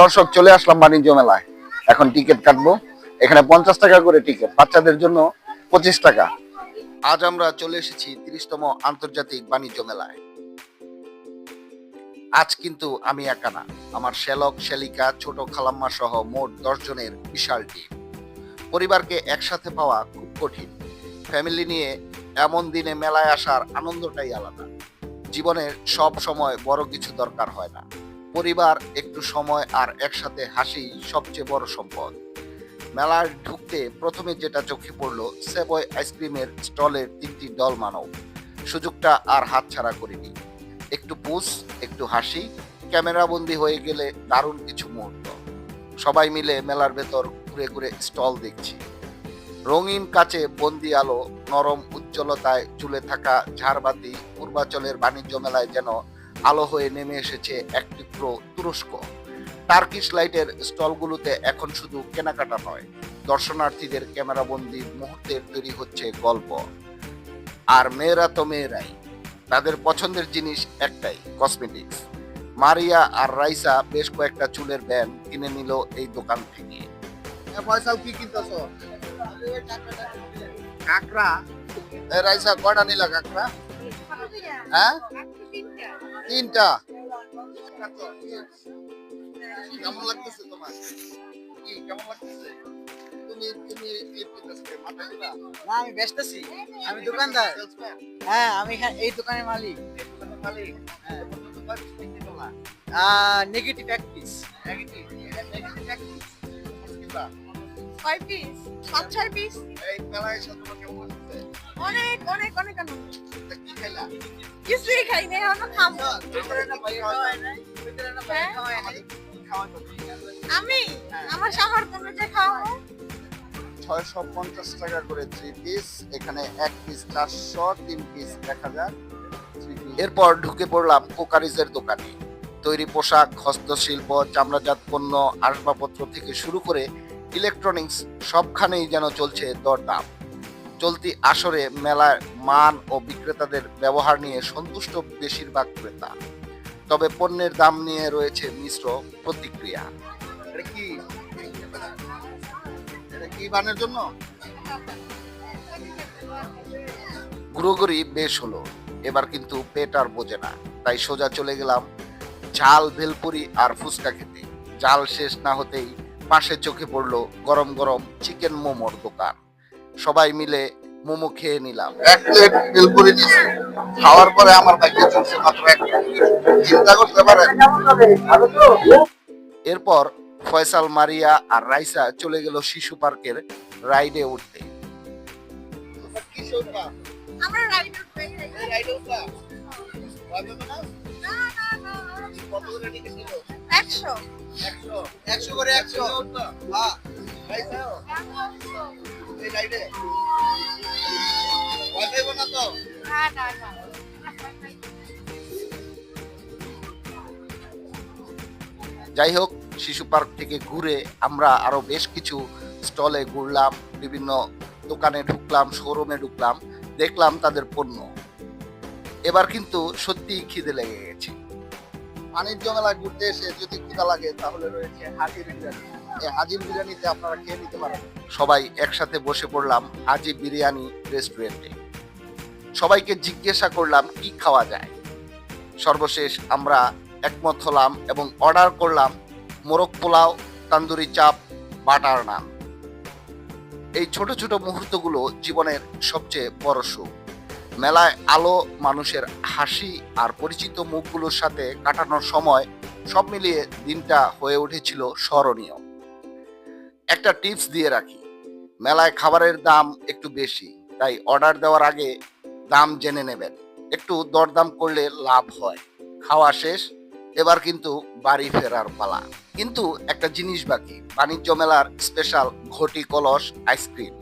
দর্শক, চলে আসলাম বাণিজ্য মেলায়। এখন টিকিট কাটবো। এখানে পঞ্চাশ টাকা করে টিকিট, বাচ্চাদের জন্য পঁচিশ টাকা। আজ আমরা চলে এসেছি তিরিশতম আন্তর্জাতিক বাণিজ্য মেলায়। আজ কিন্তু আমি একা না, আমার শ্যালক, শ্যালিকা, ছোট খালাম্মা সহ মোট জনের বিশাল টিম পরিবারকে একসাথে পাওয়া খুব কঠিন। ফ্যামিলি নিয়ে এমন দিনে মেলায় আসার আনন্দটাই আলাদা। জীবনের সব সময় বড় কিছু দরকার হয় না। পরিবার, একটু সময় আর একসাথে হাসি সবচেয়ে বড় সম্পদ। মেলার ঢুকতে প্রথমে যেটা চোখে পড়ল, সেবয় আইসক্রিমের স্টলের তিনটি দল মানব। সুযোগটা আর হাতছাড়া করিনি। একটু পুস একটু হাসি ক্যামেরাবন্দি হয়ে গেলে দারুণ কিছু মুহূর্ত। সবাই মিলে মেলার ভেতর ঘুরে ঘুরে স্টল দেখছি। রঙিন কাচে বন্দি আলো, নরম উজ্জ্বলতায় চুলে থাকা ঝাড়বাতি, পূর্বাচলের বাণিজ্য মেলায় যেন আলো হয়ে নেমে এসেছে এক তীব্র তুরস্ক। টার্কিশ লাইটের স্টলগুলোতে এখন শুধু কেনাকাটা নয় দর্শনার্থীদের ক্যামেরাবন্দি মুহূর্তের তৈরি হচ্ছে গল্প। আর মেয়েরা তো মেয়েরাই তাদের পছন্দের জিনিস একটাই কসমেটিক্স মারিয়া আর রাইসা বেশ কয়েকটা চুলের ব্যান্ড কিনে নিল এই দোকান থেকে। ফয়সাল কি কিনতেছ? কাকড়া? রাইসা কয়টা নিলা কাকড়া? হ্যাঁ? তিনটা। কেমন লাগতেছে তোমার? কি কেমন লাগতেছে? তুমি তুমি না? আমি ব্যস্তাছি আমি দোকানদার। হ্যাঁ আমি এখানে এই দোকানের মালিক। মালিক? হ্যাঁ। নেগেটিভ এক পিস নেগেটিভ এক পিস ছয় পিস পাঁচ ছয় পিস এই মেলায় এসে তোমার কেমন অনেক অনেক অনেক আনন্দ। কি খাইলা কিছুই খাই নাই এখন খাব। হ্যাঁ? আমি? আমার সামর্থ্য অনুযায়ী খাওয়াবো ছয়শো পঞ্চাশ টাকা করে থ্রি পিস এখানে এক পিস চারশো তিন পিস এক হাজার। এরপর ঢুকে পড়লাম কোকারিজের দোকানে। তৈরি পোশাক হস্তশিল্প চামড়াজাত পণ্য আসবাবপত্র থেকে শুরু করে ইলেকট্রনিক্স সবখানেই যেন চলছে দরদাম। চলতি আসরে মেলার মান ও বিক্রেতাদের ব্যবহার নিয়ে সন্তুষ্ট বেশিরভাগ ক্রেতা। তবে পণ্যের দাম নিয়ে রয়েছে মিশ্র প্রতিক্রিয়া। জন্য? ঘুরোঘুরি বেশ হলো। এবার কিন্তু পেট আর বোঝে না। তাই সোজা চলে গেলাম ঝাল ভেলপুরি আর ফুচকা খেতে। জাল শেষ না হতেই পাশে চোখে পড়ল গরম গরম চিকেন মোমোর দোকান সবাই মিলে মোমো খেয়ে নিলাম এক প্লেট নিছি খাওয়ার পরে আমার ভাগ্যে চলছে মাত্র এক চিন্তা করতে পারেন এরপর ফয়সাল মারিয়া আর রাইসা চলে গেল শিশু পার্কের রাইডে উঠতে আমরা রাইড উঠবে রাইডে উঠবা? না? না না না কত করে টিকিট নিলো? একশো একশো। একশো করে একশো। হ্যাঁ। এই রাইডে? ভয় পেবে না তো? না না না যাই হোক শিশু পার্ক থেকে ঘুরে আমরা আরও বেশ কিছু স্টলে ঘুরলাম বিভিন্ন দোকানে ঢুকলাম শোরুমে ঢুকলাম দেখলাম তাদের পণ্য এবার কিন্তু সত্যি খিদে লেগে গেছে বাণিজ্য মেলায় ঘুরতে এসে যদি ক্ষুধা লাগে, তাহলে রয়েছে হাজির বিরিয়ানি। এই হাজির বিরিয়ানিতে আপনারা খেয়ে নিতে পারেন। সবাই একসাথে বসে পড়লাম হাজি বিরিয়ানি রেস্টুরেন্টে। সবাইকে জিজ্ঞাসা করলাম, কি খাওয়া যায়? সর্বশেষ আমরা একমত হলাম এবং অর্ডার করলাম মোরগ পোলাও, তান্দুরি চাপ, বাটার নান। এই ছোট ছোট মুহূর্তগুলো জীবনের সবচেয়ে বড় সুখ। মেলায় আলো, মানুষের হাসি আর পরিচিত মুখগুলোর সাথে কাটানোর সময় সব মিলিয়ে দিনটা হয়ে উঠেছিল স্মরণীয়। একটা টিপস দিয়ে রাখি, মেলায় খাবারের দাম একটু বেশি, তাই অর্ডার দেওয়ার আগে দাম জেনে নেবেন। একটু দরদাম করলে লাভ হয়। খাওয়া শেষ, এবার কিন্তু বাড়ি ফেরার পালা। কিন্তু একটা জিনিস বাকি, বাণিজ্য মেলার স্পেশাল ঘটি কলস, আইসক্রিম।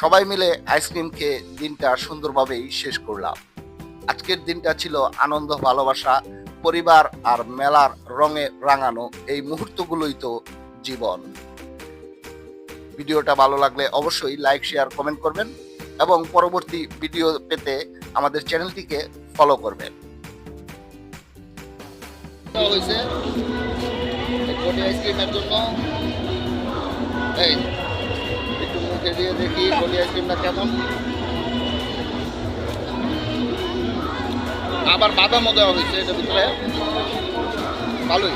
সবাই মিলে আইসক্রিম খেয়ে দিনটা সুন্দরভাবেই শেষ করলাম। আজকের দিনটা ছিল আনন্দ, ভালোবাসা, পরিবার আর মেলার রঙে রাঙানো এই মুহূর্তগুলোই তো জীবন। ভিডিওটা ভালো লাগলে অবশ্যই লাইক শেয়ার কমেন্ট করবেন এবং পরবর্তী ভিডিও পেতে আমাদের চ্যানেলটিকে ফলো করবেন। হয়েছে। মুখে দিয়ে দেখি গলি আইসক্রিমটা কেমন। আবার বাদামও দেওয়া হয়েছে এটা ভিতরে ভালোই।